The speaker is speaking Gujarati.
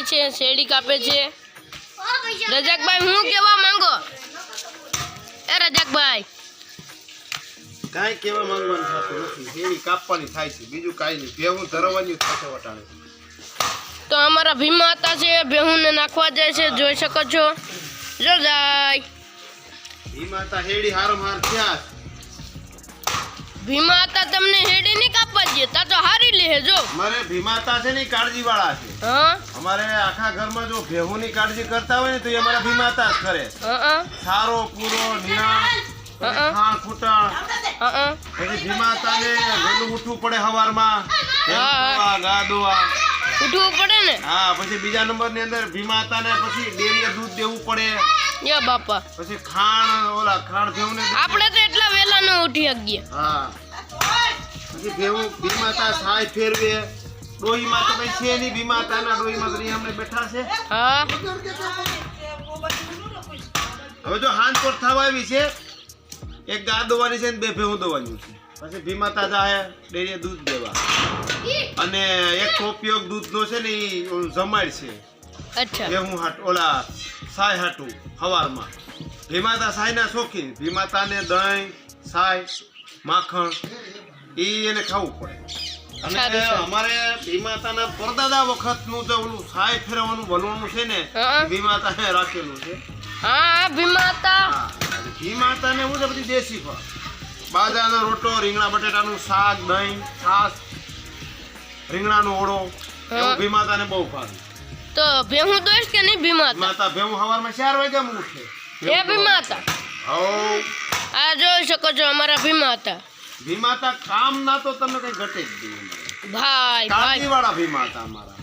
જાય છે શેરડી કાપે છે. રજાકભાઈ હું કેવા માંગો? એ રજાકભાઈ. કાંઈ કેવા માંગવાનું થતું નથી. શેરડી કાપવાની થાય છે. બીજું કાંઈ નહીં. ભેહું ધરવાની થશે વટાણે તો અમારા ભીમા હતા છે બેહુને નાખવા જાય છે. જોઈ શકો છો. જો જાય. ભીમા માતા હેડી હારો હાર થયા. ભીમા હતા તમને હેડી નહીં કાપવા દે. અમારે ભીમાતા છે ને કાળજી વાળા છે. અમારે આખા ઘરમાં જો ભેહુંની કાળજી કરતા હોય ને તો એ અમારા ભીમાતા જ કરે. સારો પૂરો નિયાણ ખાણ ખૂટણ. પછી ભીમાતા ને વહેલું ઉઠવું પડે સવારમાં હા. દોવા, ગા ઉઠવું પડે ને? હા પછી બીજા નંબરની અંદર ભીમાતાને પછી ડેરી દૂધ દેવું પડે. યા બાપા. પછી ખાણ ઓલા ખાણ ભેવું ને આપણે તો એટલા વહેલા ન ઉઠી શકીએ. હા. પછી ભી ભીમાતા સાય ફેરવે. ડોહીમાં તો ભાઈ છે નહીં ભીમાતાના ડોહીમાં તો અહીં અમને બેઠા છે. હા. હવે જો હાંજ પર થવા આવી છે એક ગા દોવાની છે ને બે ભેવું દોવાની છે. પછી ભીમાતા જાય ડેરીએ દૂધ દેવા. અને એક ઉપયોગ દૂધનો છે ને એ જમાડ છે. અચ્છા. ભેવું હાટ ઓલા સાય હાટું હવારમાં. ભીમાતા સાયના શોખીન. ભીમાતાને દહીં સાય માખણ ઈ એને ખાવું પડે. અને. અમારે ભીમાતાના પરદાદા વખતનું જે ઓલું સાય ફેરવવાનું બનવાનું છે ને હા. ભીમાતાએ રાખેલું છે. હા ભીમાતા. હા, અને ઘી માતાને હું છે બધી દેશી ફળ. બાજરાનો રોટો રીંગણા બટેટાનું શાક દહીં છાશ રીંગણાનો ઓળો. હા. એવું ભીમાતાને બહુ ભાવે. તો ભેહું દોઈશ કે નહીં ભીમાતા? માતા ભેહું હવારમાં ચાર વાગ્યા મૂકે. એ ભીમા હતા આ જોઈ શકો છો અમારા ભીમા હતા ભી માતા કામ ના તો તમે કઈ ઘટે જ. ભાઈ ભાઈ કાળજીવાળા ભીમાતા અમારા